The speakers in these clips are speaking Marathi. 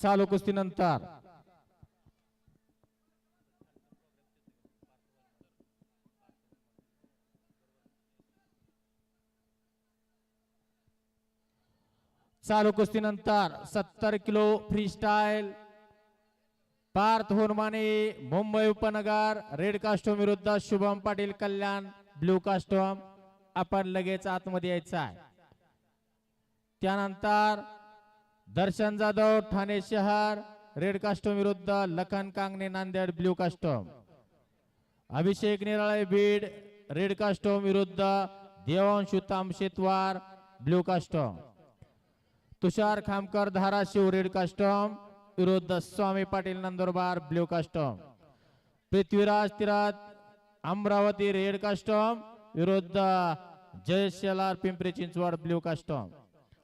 चालू कुस्तीनंतर. चालू कुस्तीनंतर सत्तर kilo free style Parth Honmane Mumbai उपनगर रेड कास्टोम विरुद्ध शुभम पाटील कल्याण ब्लू कास्टोम. आपण लगेच आतमध्ये यायचं आहे. त्यानंतर दर्शन जाधव ठाणे शहर रेड कास्टम विरुद्ध Lakhan Kangane Nanded blue costume. Abhishek Nirale Beed red costume विरुद्ध Devanshu Tamshetwar blue costume. Tushar Khamkar Dharashiv red costume विरुद्ध Swami Patil Nandurbar blue costume. Prithviraj Tirat Amravati red costume विरुद्ध Jay Shelar Pimpri Chinchwad blue costume.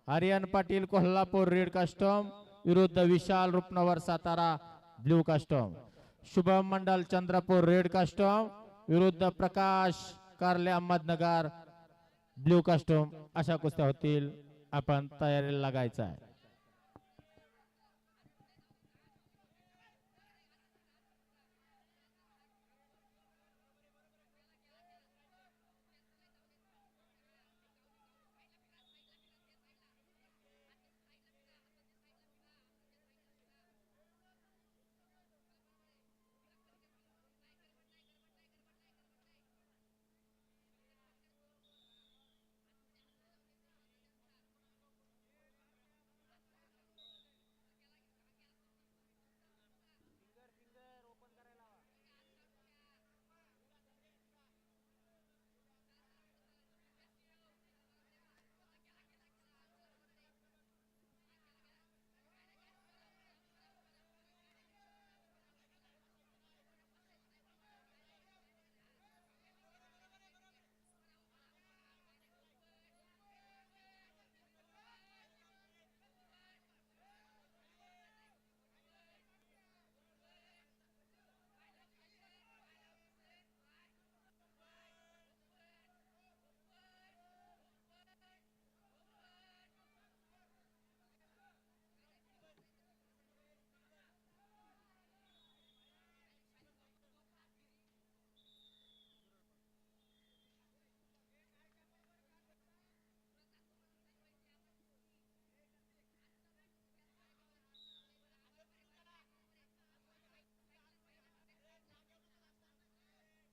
Aryan Patil Kolhapur red costume विरुद्ध Vishal Rupnawar Satara blue costume Shubham Mandal Chandrapur red costume विरुद्ध प्रकाश कार्ले अहमदनगर ब्ल्यू कस्टम अशा कुस्त्या होतील. आपण तयारीला लागायचं आहे.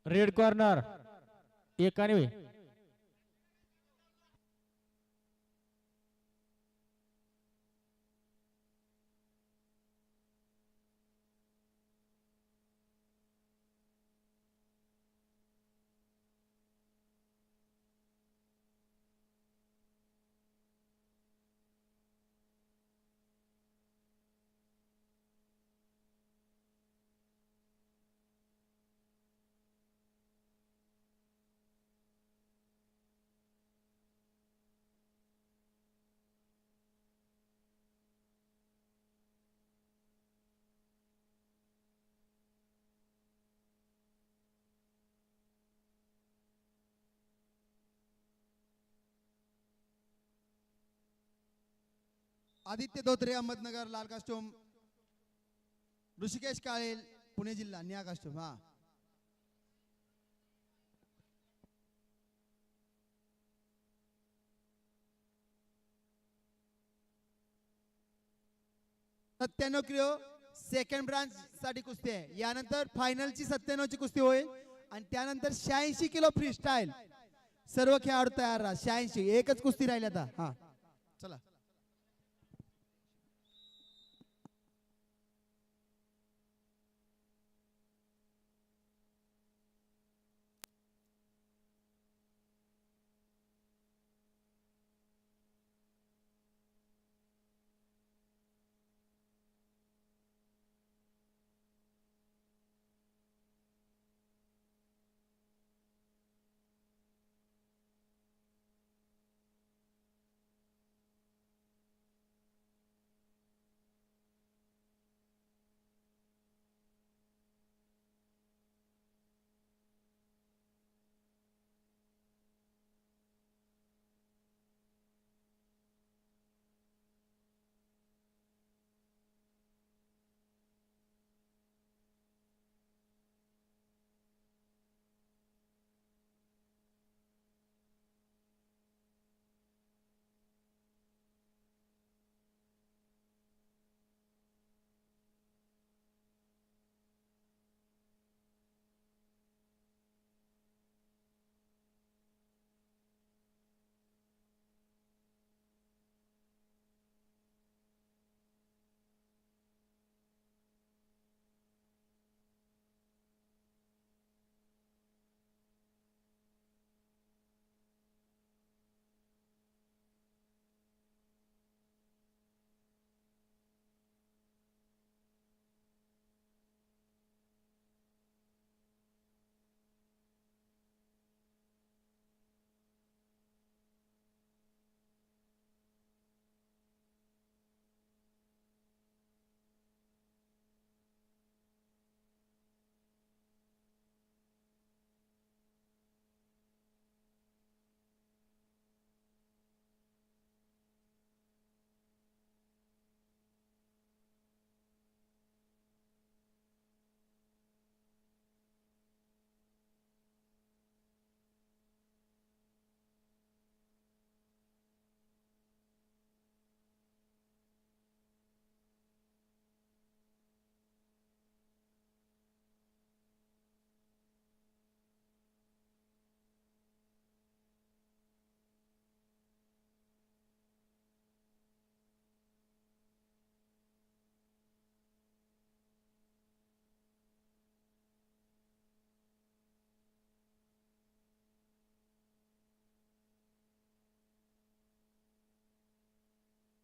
Red corner. एकाने आदित्य धोत्रे अहमदनगर लाल कास्टोम ऋषिकेश काळेल पुणे जिल्हा निया कास्टोम हा. सत्त्याण्णव किलो सेकंड ब्रांच साठी कुस्ती आहे. यानंतर फायनलची सत्त्याण्णवची कुस्ती होईल आणि त्यानंतर शहाऐंशी किलो फ्री स्टाईल सर्व खेळाडू तयार राहा. शहाऐंशी एकच कुस्ती राहिली आता. हा. चला.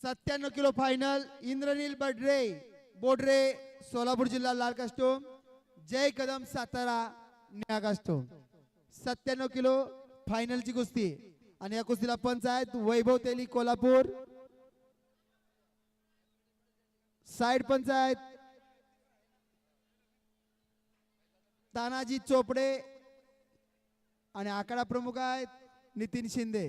सत्त्याण्णव किलो फायनल इंद्रनील बडरे बोडरे सोलापूर जिल्हा लाल कास्टो जय कदम सातारा निळा कास्टो सत्त्याण्णव किलो फायनलची कुस्ती. आणि या कुस्तीला पंच आहेत वैभव तेली कोल्हापूर. साइड पंच आहेत तानाजी चोपडे. आणि आकडा प्रमुख आहेत नितीन शिंदे.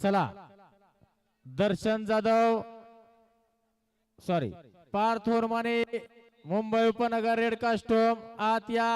चला. Darshan Jadhav. Sorry Parth Hormane Mumbai Upnagar red costume आत या.